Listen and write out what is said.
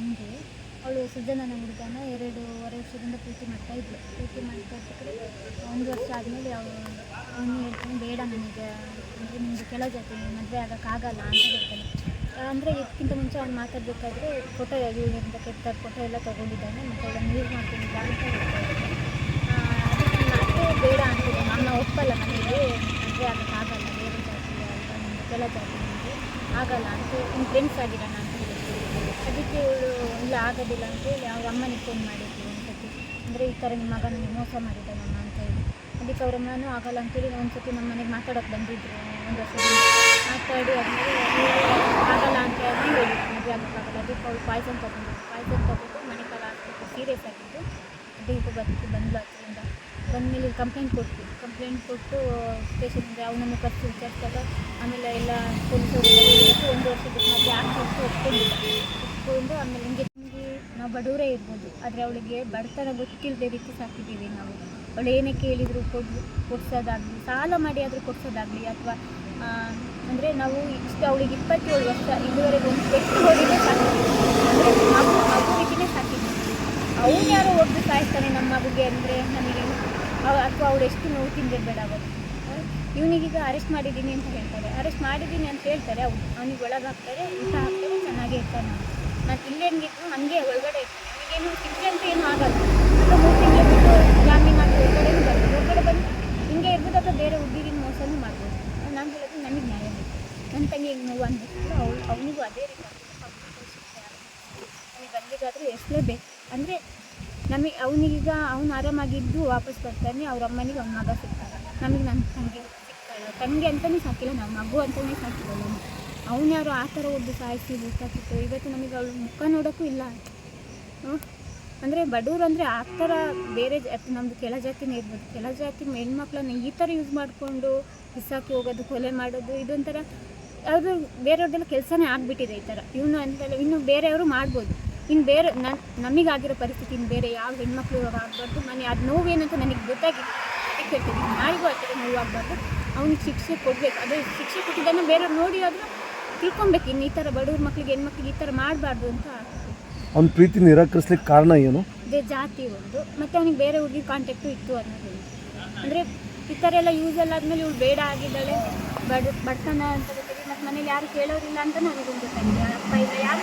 ತಂಗಿ ಅವಳು ಸುಜನನ ಹುಡುಗನ ಎರಡೂವರೆ ವರ್ಷದಿಂದ ಪ್ರೀತಿ ಮಾಡ್ತಾ ಇದ್ಳು ಪ್ರೀತಿ ಮಾಡ್ತಾ ಒಂದು ವರ್ಷ ಆದಮೇಲೆ ಅವಳು, ಅವನು ಹೇಳ್ತಾನೆ, ಬೇಡ ನನಗೆ, ಅಂದರೆ ನಿಮ್ಮದು ಕೆಲ ಜಾತಿ ಮದುವೆ ಆಗೋಕ್ಕಾಗಲ್ಲ ಅಂತ ಹೇಳ್ತಾನೆ. ಅಂದರೆ ಇದಕ್ಕಿಂತ ಮುಂಚೆ ಅವ್ನು ಮಾತಾಡಬೇಕಾದ್ರೆ ಫೋಟೋ ಇವಳಿಂದ ಕೆಟ್ಟ ಫೋಟೋ ಎಲ್ಲ ತೊಗೊಂಡಿದ್ದಾನೆ, ಮತ್ತು ಅವಳನ್ನು ಯೂಸ್ ಮಾಡ್ತೀನಿ ಅಂತ ಹೇಳ್ತಾಯಿದ್ದಾನೆ ಅದಕ್ಕೆ ಮತ್ತೆ ಬೇಡ ಅಂತಿದ್ದೆ ನನ್ನ ಒಪ್ಪಲ್ಲ ಮನೆಗೆ ಮದುವೆ ಆಗೋಕ್ಕಾಗಲ್ಲ ಬೇರೆ ಜಾತಿ ಕೆಲವು ಜಾತಿ ಆಗಲ್ಲ ಅಂತ ನಿಮ್ಮ ಫ್ರೆಂಡ್ಸ್ ಆಗಿರೋಣ ಅದಕ್ಕೆ ಇವಳು ಇಲ್ಲ ಆಗೋದಿಲ್ಲ ಅಂತೇಳಿ ಅವ್ರ ಅಮ್ಮನಿಗೆ ಫೋನ್ ಮಾಡಿದ್ರು ಒಂದು ಸತಿ ಅಂದರೆ ಈ ಥರ ನಿಮ್ಮ ಮಗ ನನಗೆ ಮೋಸ ಮಾಡಿದ್ದಾನಮ್ಮ ಅಂತ ಹೇಳಿ. ಅದಕ್ಕೆ ಅವ್ರ ಅಮ್ಮನೂ ಆಗಲ್ಲ ಅಂತೇಳಿ ಒಂದು ಸತಿ ನಮ್ಮ ಮನೆಗೆ ಮಾತಾಡೋಕೆ ಬಂದಿದ್ರು. ಒಂದು ವರ್ಷ ಮಾತಾಡಿ ಆದಮೇಲೆ ಆಗಲ್ಲ ಅಂತ ಹೇಳಿ ಹೇಳಿದ್ರು ಮದುವೆ ಆಗೋಕ್ಕಾಗಲ್ಲ ಅದಕ್ಕೆ ಅವಳು ಪಾಯ್ಸನ್ ತೊಗೊಂಡು ಪಾಯ್ಸನ್ ತೊಗೊಂಡು ಮನೆ ಕಾಲ ಹಾಕ್ಬಿಟ್ಟು ಸೀರಿಯಸ್ ಆಗಿದ್ದು ಅದಕ್ಕೆ ಬದುಕಿ ಬಂದ್ಲು ಹತ್ರದಿಂದ ಬಂದಮೇಲೆ ಕಂಪ್ಲೇಂಟ್ ಕೊಟ್ವಿ. ಕಂಪ್ಲೇಂಟ್ ಕೊಟ್ಟು ಸ್ಟೇಷನ್ಗೆ ಅವನನ್ನು ಕರೆಸಿ ವಿಚಾರಿಸಿದಾಗ ಆಮೇಲೆ ಎಲ್ಲ ಪೊಲೀಸರು ಒಂದು ವರ್ಷದ ಮಧ್ಯೆ ಆಗ್ತಿತ್ತು ಒಪ್ಕೊಂಡಿಲ್ಲ ಒಪ್ಕೊಂಡು ಆಮೇಲೆ ಹಿಂಗೆ ನಮಗೆ ನಾವು ಬಡವರೇ ಇರ್ಬೋದು. ಆದರೆ ಅವಳಿಗೆ ಬಡತನ ಗೊತ್ತಿಲ್ಲದೆ ರೀತಿ ಸಾಕಿದ್ದೀವಿ ನಾವು. ಅವಳು ಏನೇ ಕೇಳಿದರೂ ಕೊಡ್, ಕೊಡ್ಸೋದಾಗಲಿ, ಸಾಲ ಮಾಡಿ ಆದರೂ ಕೊಡ್ಸೋದಾಗಲಿ ಅಥವಾ ಅಂದರೆ ನಾವು ಇಷ್ಟು ಅವಳಿಗೆ ಇಪ್ಪತ್ತೇಳು ವರ್ಷ, ಇದುವರೆಗೆ ಒಂದು ಪೆಟ್ಟು ಹೊಡಿನೇ ಸಾಕಿದ್ದೀವಿ. ಅಂದರೆ ಮಗು ಮಗುವಿಗೆ ಸಾಕಿದ್ದೀವಿ. ಅವನು ಯಾರೋ ಒಬ್ಬರು ಸಾಯಿಸ್ತಾನೆ ನಮ್ಮ ಮಗುಗೆ ಅಂದರೆ ನಮಗೆ ಅಥವಾ ಅವಳು ಎಷ್ಟು ನೋವು ತಿಂದಿರಬೇಡ ಅವರು ಇವನಿಗೀಗ ಅರೆಸ್ಟ್ ಮಾಡಿದ್ದೀನಿ ಅಂತ ಹೇಳ್ತಾರೆ. ಅರೆಸ್ಟ್ ಮಾಡಿದ್ದೀನಿ ಅಂತ ಹೇಳ್ತಾರೆ. ಅವ್ರು ಅವನಿಗೆ ಒಳಗಾಗ್ತಾರೆ, ಊಟ ಹಾಕ್ತಾರೆ, ಚೆನ್ನಾಗೇ ಇರ್ತಾನೆ. ಮತ್ತು ಇಲ್ಲೇ ಹೆಂಗಿದ್ರು ಹೊರಗಡೆ ಒಳಗಡೆ ಇರ್ತಾನೆ ಅವನಿಗೇನು ಶಿಕ್ಷೆ ಅಂತ ಏನೂ ಆಗಲ್ಲ. ಅಥವಾ ಮೂರು ತಿಂಗಳು ಬಿಟ್ಟು ಜಾಮೀನು ಮಾಡಿ ಹೊರಗಡೆನೂ ಬರ್ಬೋದು ಹೊರಗಡೆ ಬಂದು ಹಿಂಗೆ ಇರ್ಬೋದು ಅಥವಾ ಬೇರೆ ಹುಡುಗಿನ ಮೋಸನೂ ಮಾಡ್ಬೋದು. ನಾನು ಹೇಳೋದು ನನಗೆ ನ್ಯಾಯ ಬೇಕು. ನನ್ನ ತಂಗಿಗೆ ನೋವು ಅಂದಿತ್ತು ಅವಳು, ಅವನಿಗೂ ಅದೇ ರೀತಿ ನನಗೆ ಬಂದಿದ್ದಾದರೆ ಎಷ್ಟಲೇಬೇಕು. ಅಂದರೆ ನಮಗೆ ಅವನಿಗೀಗ ಅವನು ಆರಾಮಾಗಿದ್ದು ವಾಪಸ್ ಬರ್ತಾನೆ, ಅವ್ರ ಅಮ್ಮನಿಗೆ ಅವ್ನ ಮಗ ಸಿಗ್ತಾನೆ. ನಮಗೆ ನನ್ನ ತಂಗಿ ಸಿಗ್ತಾಳೆ. ತಂಗಿ ಅಂತಲೇ ಸಾಕಿಲ್ಲ ನಾವು ಮಗು ಅಂತಲೇ ಸಾಕಿಲ್ಲ. ಅವನು ಯಾರು ಆ ಥರ ಒಬ್ಬ ಸಾಯಿಸಿ ಬೇಕಾಗಿತ್ತು ಇವತ್ತು ನಮಗೆ ಅವಳು ಮುಖ ನೋಡೋಕ್ಕೂ ಇಲ್ಲ. ಅಂದರೆ ಬಡವರು ಅಂದರೆ ಆ ಥರ ಬೇರೆ ಜಾತಿ ನಮ್ಮದು ಕೆಲ ಜಾತಿನೇ ಇರ್ಬೋದು. ಕೆಲ ಜಾತಿ ಹೆಣ್ಮಕ್ಳನ್ನ ಈ ಥರ ಯೂಸ್ ಮಾಡಿಕೊಂಡು ಬಿಸಾಕಿ ಹೋಗೋದು, ಕೊಲೆ ಮಾಡೋದು, ಇದೊಂಥರ ಅವರು ಬೇರೆಯವ್ರದ್ದೆಲ್ಲ ಕೆಲಸನೇ ಆಗಿಬಿಟ್ಟಿದೆ ಈ ಥರ. ಇವನು ಅಂತೆಲ್ಲ ಇನ್ನು ಬೇರೆಯವರು ಮಾಡ್ಬೋದು. ಇನ್ನು ಬೇರೆ ನನ್ನ ನಮಗಾಗಿರೋ ಪರಿಸ್ಥಿತಿ ಇನ್ನು ಬೇರೆ ಯಾವ ಹೆಣ್ಮಕ್ಳು ಇವಾಗ ಆಗಬಾರ್ದು ನಾನು ಅದು ನೋವೇನಂತ ನನಗೆ ಗೊತ್ತಾಗಿದೆ ಅದಕ್ಕೆ ಹೇಳ್ತಿದ್ದೀನಿ ನಾಯಿಗೂ ಆ ಥರ ನೋವಾಗಬಾರ್ದು. ಅವ್ನಿಗೆ ಶಿಕ್ಷೆ ಕೊಡಬೇಕು. ಅದೇ ಶಿಕ್ಷೆ ಕೊಟ್ಟಿದ್ದನ್ನು ಬೇರೆಯವ್ರು ನೋಡಿ ಆದರೂ ತಿಳ್ಕೊಬೇಕು ಇನ್ನು ಈ ಥರ ಬಡವ್ರ ಮಕ್ಳಿಗೆ ಹೆಣ್ಮಕ್ಳಿಗೆ ಈ ಥರ ಮಾಡಬಾರ್ದು ಅಂತ ಅವ್ನ ಪ್ರೀತಿ ನಿರಾಕರಿಸ್ಲಿಕ್ಕೆ ಕಾರಣ ಏನು? ಅದೇ ಜಾತಿ ಒಂದು. ಮತ್ತು ಅವನಿಗೆ ಬೇರೆ ಹುಡುಗಿ ಕಾಂಟ್ಯಾಕ್ಟು ಇತ್ತು ಅನ್ನೋದು. ಅಂದರೆ ಈ ಥರ ಎಲ್ಲ ಯೂಸ್ ಎಲ್ಲ ಆದಮೇಲೆ ಇವಳು ಬೇಡ ಆಗಿದ್ದಾಳೆ ಬಡ ಬಡತನ ಅಂತ ಗೊತ್ತಿದೆ ಮತ್ತು ಮನೇಲಿ ಯಾರು ಕೇಳೋರಿಲ್ಲ ಅಂತ ನನಗೊಂದು ಗೊತ್ತಾಗಿದೆ ಅಪ್ಪ ಇಲ್ಲ ಯಾರು